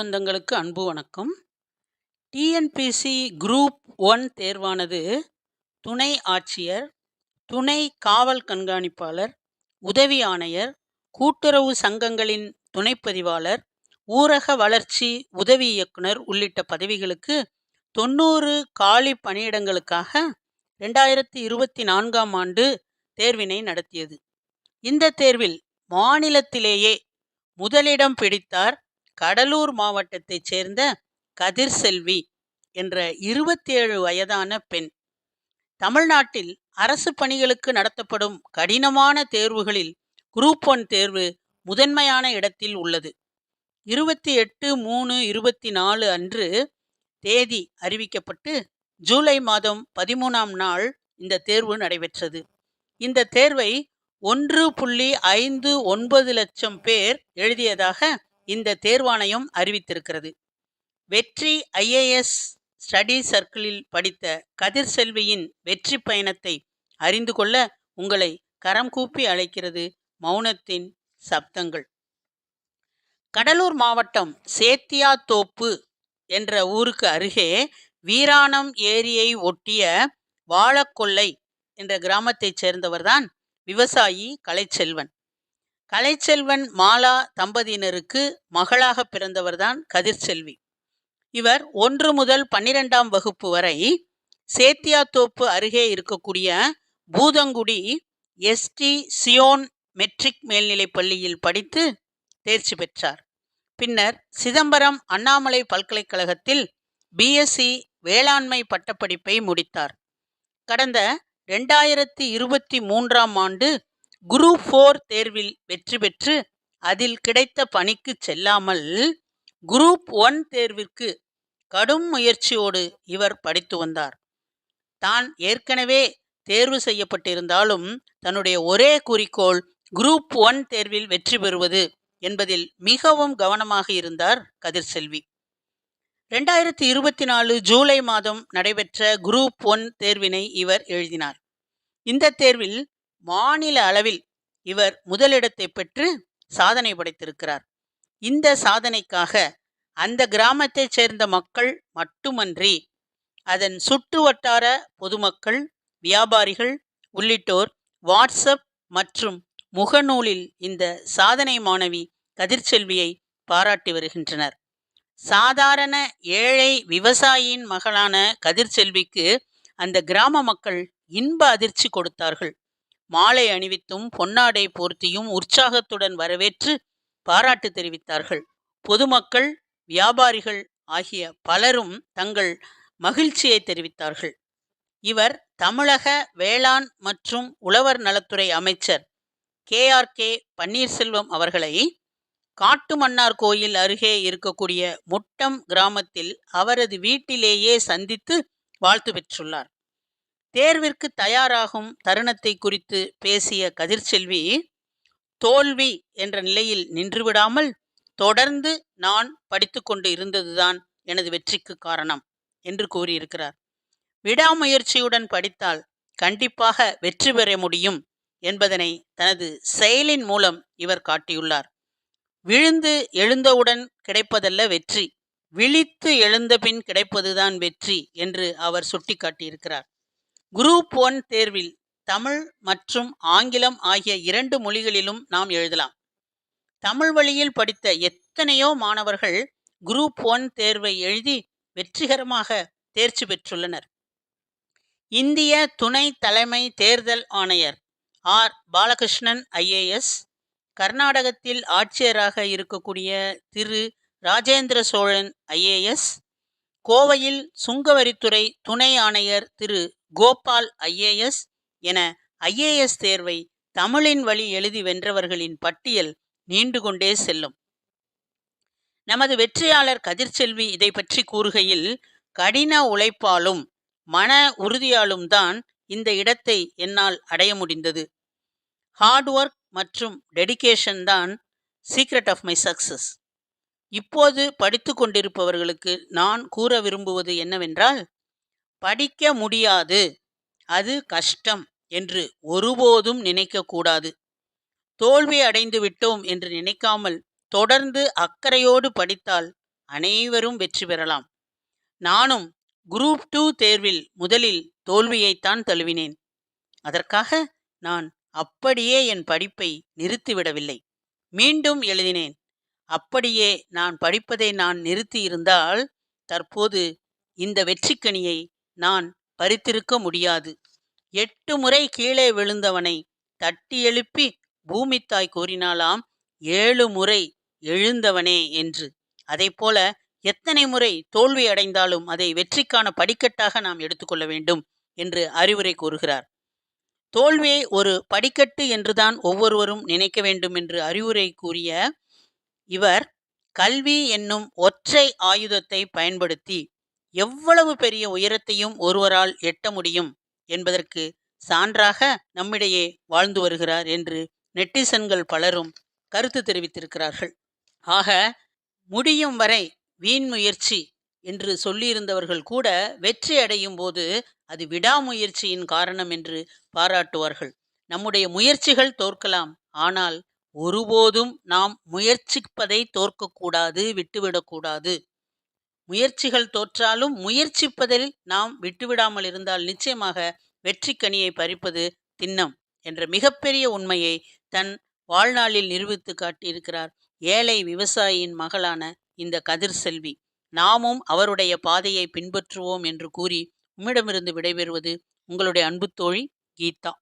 சொந்தங்களுக்கு அன்பு வணக்கம். டிஎன்பிசி குரூப் ஒன் தேர்வானது துணை ஆட்சியர் துணை காவல் கண்காணிப்பாளர் உதவி ஆணையர் கூட்டுறவு சங்கங்களின் துணைப்பதிவாளர் ஊரக வளர்ச்சி உதவி இயக்குனர் உள்ளிட்ட பதவிகளுக்கு தொண்ணூறு காலி பணியிடங்களுக்காக ரெண்டாயிரத்தி இருபத்தி நான்காம் ஆண்டு தேர்வினை நடத்தியது. இந்த தேர்வில் மாநிலத்திலேயே முதலிடம் பிடித்தார் கடலூர் மாவட்டத்தைச் சேர்ந்த கதிர் செல்வி என்ற இருபத்தி ஏழு வயதான பெண். தமிழ்நாட்டில் அரசு பணிகளுக்கு நடத்தப்படும் கடினமான தேர்வுகளில் குரூப் ஒன் தேர்வு முதன்மையான இடத்தில் உள்ளது. இருபத்தி எட்டு மூணு இருபத்தி நாலு அன்று தேதி அறிவிக்கப்பட்டு ஜூலை மாதம் பதிமூணாம் நாள் இந்த தேர்வு நடைபெற்றது. இந்த தேர்வை ஒன்று புள்ளி ஐந்து ஒன்பது லட்சம் பேர் எழுதியதாக இந்த தேர்வாணையம் அறிவித்திருக்கிறது. வெற்றி ஐஏஎஸ் ஸ்டடி சர்க்கிளில் படித்த கதிர் செல்வியின் வெற்றி பயணத்தை அறிந்து கொள்ள உங்களை கரம் கூப்பி அழைக்கிறது மௌனத்தின் சப்தங்கள். கடலூர் மாவட்டம் சேத்தியாத்தோப்பு என்ற ஊருக்கு அருகே வீராணம் ஏரியை ஒட்டிய வாழக்கொல்லை என்ற கிராமத்தைச் சேர்ந்தவர்தான் விவசாயி கலைச்செல்வன். கலைச்செல்வன் மாலா தம்பதியினருக்கு மகளாக பிறந்தவர்தான் கதிர்செல்வி. இவர் ஒன்று முதல் பன்னிரெண்டாம் வகுப்பு வரை சேத்தியாத்தோப்பு அருகே இருக்கக்கூடிய பூதங்குடி எஸ்டி சியோன் மெட்ரிக் மேல்நிலைப் பள்ளியில் படித்து தேர்ச்சி பெற்றார். பின்னர் சிதம்பரம் அண்ணாமலை பல்கலைக்கழகத்தில் பிஎஸ்சி வேளாண்மை பட்டப்படிப்பை முடித்தார். கடந்த ரெண்டாயிரத்தி இருபத்தி மூன்றாம் ஆண்டு குரூப் ஃபோர் தேர்வில் வெற்றி பெற்று அதில் கிடைத்த பணிக்கு செல்லாமல் குரூப் ஒன் தேர்விற்கு கடும் முயற்சியோடு இவர் படித்து வந்தார். தான் ஏற்கனவே தேர்வு செய்யப்பட்டிருந்தாலும் தன்னுடைய ஒரே குறிக்கோள் குரூப் ஒன் தேர்வில் வெற்றி பெறுவது என்பதில் மிகவும் கவனமாக இருந்தார் கதிர்செல்வி ரெண்டாயிரத்தி இருபத்தி நாலு ஜூலை மாதம் நடைபெற்ற குரூப் ஒன் தேர்வினை இவர் எழுதினார். இந்த தேர்வில் மாநில அளவில் இவர் முதலிடத்தை பெற்று சாதனை படைத்திருக்கிறார். இந்த சாதனைக்காக அந்த கிராமத்தைச் சேர்ந்த மக்கள் மட்டுமன்றி அதன் சுற்று வட்டார பொதுமக்கள் வியாபாரிகள் உள்ளிட்டோர் வாட்ஸ்அப் மற்றும் முகநூலில் இந்த சாதனை மாணவி கதிர்ச்செல்வியை பாராட்டி வருகின்றனர். சாதாரண ஏழை விவசாயியின் மகளான கதிர்ச்செல்விக்கு அந்த கிராம மக்கள் இன்ப அதிர்ச்சி கொடுத்தார்கள். மாலை அணிவித்தும் பொன்னாடை போர்த்தியும் உற்சாகத்துடன் வரவேற்று பாராட்டு தெரிவித்தார்கள். பொதுமக்கள் வியாபாரிகள் ஆகிய பலரும் தங்கள் மகிழ்ச்சியை தெரிவித்தார்கள். இவர் தமிழக வேளாண் மற்றும் உழவர் நலத்துறை அமைச்சர் கே. ஆர். கே. பன்னீர்செல்வம் அவர்களை காட்டுமன்னார் கோயில் அருகே இருக்கக்கூடிய முட்டம் கிராமத்தில் அவரது வீட்டிலேயே சந்தித்து வாழ்த்து பெற்றுள்ளார். தேர்விற்கு தயாராகும் தருணத்தை குறித்து பேசிய கதிர்ச்செல்வி தோல்வி என்ற நிலையில் நின்றுவிடாமல் தொடர்ந்து நான் படித்து கொண்டு இருந்ததுதான் எனது வெற்றிக்கு காரணம் என்று கூறியிருக்கிறார். விடாமுயற்சியுடன் படித்தால் கண்டிப்பாக வெற்றி பெற முடியும் என்பதனை தனது செயலின் மூலம் இவர் காட்டியுள்ளார். விழுந்து எழுந்தவுடன் கிடைப்பதல்ல வெற்றி விழித்து எழுந்த பின் கிடைப்பதுதான் வெற்றி என்று அவர் சுட்டிக்காட்டியிருக்கிறார். குரூப் ஒன் தேர்வில் தமிழ் மற்றும் ஆங்கிலம் ஆகிய இரண்டு மொழிகளிலும் நாம் எழுதலாம். தமிழ் வழியில் படித்த எத்தனையோ மாணவர்கள் குரூப் ஒன் தேர்வை எழுதி வெற்றிகரமாக தேர்ச்சி பெற்றுள்ளனர். இந்திய துணை தலைமை தேர்தல் ஆணையர் ஆர். பாலகிருஷ்ணன் ஐஏஎஸ் கர்நாடகத்தில் ஆட்சியராக இருக்கக்கூடிய திரு. ராஜேந்திர சோழன் ஐஏஎஸ் கோவையில் சுங்கவரித்துறை துணை ஆணையர் திரு. கோபால் ஐஏஎஸ் என ஐஏஎஸ் தேர்வை தமிழின் வழி எழுதி வென்றவர்களின் பட்டியல் நீண்டு கொண்டே செல்லும். நமது வெற்றியாளர் கதிர்ச்செல்வி இதை பற்றி கூறுகையில் கடின உழைப்பாலும் மன உறுதியாலும் தான் இந்த இடத்தை என்னால் அடைய முடிந்தது. ஹார்ட் ஒர்க் மற்றும் டெடிக்கேஷன் தான் சீக்ரெட் ஆஃப் மை சக்சஸ் இப்போது படித்து கொண்டிருப்பவர்களுக்கு நான் கூற விரும்புவது என்னவென்றால் படிக்க முடியாது. அது கஷ்டம் என்று ஒருபோதும் நினைக்கக்கூடாது. தோல்வி அடைந்து விட்டோம் என்று நினைக்காமல் தொடர்ந்து அக்கறையோடு படித்தால் அனைவரும் வெற்றி பெறலாம். நானும் குரூப் டூ தேர்வில் முதலில் தோல்வியைத்தான் தழுவினேன். அதற்காக நான் அப்படியே என் படிப்பை நிறுத்திவிடவில்லை. மீண்டும் எழுதினேன். அப்படியே நான் படிப்பதை நான் நிறுத்தியிருந்தால் தற்போது இந்த வெற்றிக்கனியை நான் பறித்திருக்க முடியாது. எட்டு முறை கீழே விழுந்தவனை தட்டி எழுப்பி பூமித்தாய் கூறினாலாம் ஏழு முறை எழுந்தவனே என்று. அதைப்போல எத்தனை முறை தோல்வி அடைந்தாலும் அதை வெற்றிக்கான படிக்கட்டாக நாம் எடுத்துக்கொள்ள வேண்டும் என்று அறிவுரை கூறுகிறார். தோல்வியை ஒரு படிக்கட்டு என்றுதான் ஒவ்வொருவரும் நினைக்க வேண்டும் என்று அறிவுரை கூறிய இவர் கல்வி என்னும் ஒற்றை ஆயுதத்தை பயன்படுத்தி எவ்வளவு பெரிய உயரத்தையும் ஒருவரால் எட்ட முடியும் என்பதற்கு சான்றாக நம்மிடையே வாழ்ந்து வருகிறார் என்று நெட்டிசன்கள் பலரும் கருத்து தெரிவித்திருக்கிறார்கள். ஆக முடியும் வரை வீண் முயற்சி என்று சொல்லியிருந்தவர்கள் கூட வெற்றி அடையும் போது அது விடாமுயற்சியின் காரணம் என்று பாராட்டுவார்கள். நம்முடைய முயற்சிகள் தோற்கலாம். ஆனால் ஒருபோதும் நாம் முயற்சிப்பதை தோற்கக்கூடாது விட்டுவிடக்கூடாது. முயற்சிகள் தோற்றாலும் முயற்சிப்பதில் நாம் விட்டுவிடாமல் இருந்தால் நிச்சயமாக வெற்றி கனியை பறிப்பது திண்ணம் என்ற மிகப்பெரிய உண்மையை தன் வாழ்நாளில் நிரூபித்து காட்டியிருக்கிறார் ஏழை விவசாயியின் மகளான இந்த கதிர் செல்வி. நாமும் அவருடைய பாதையை பின்பற்றுவோம் என்று கூறி உம்மிடமிருந்து விடைபெறுவது உங்களுடைய அன்பு தோழி கீதா.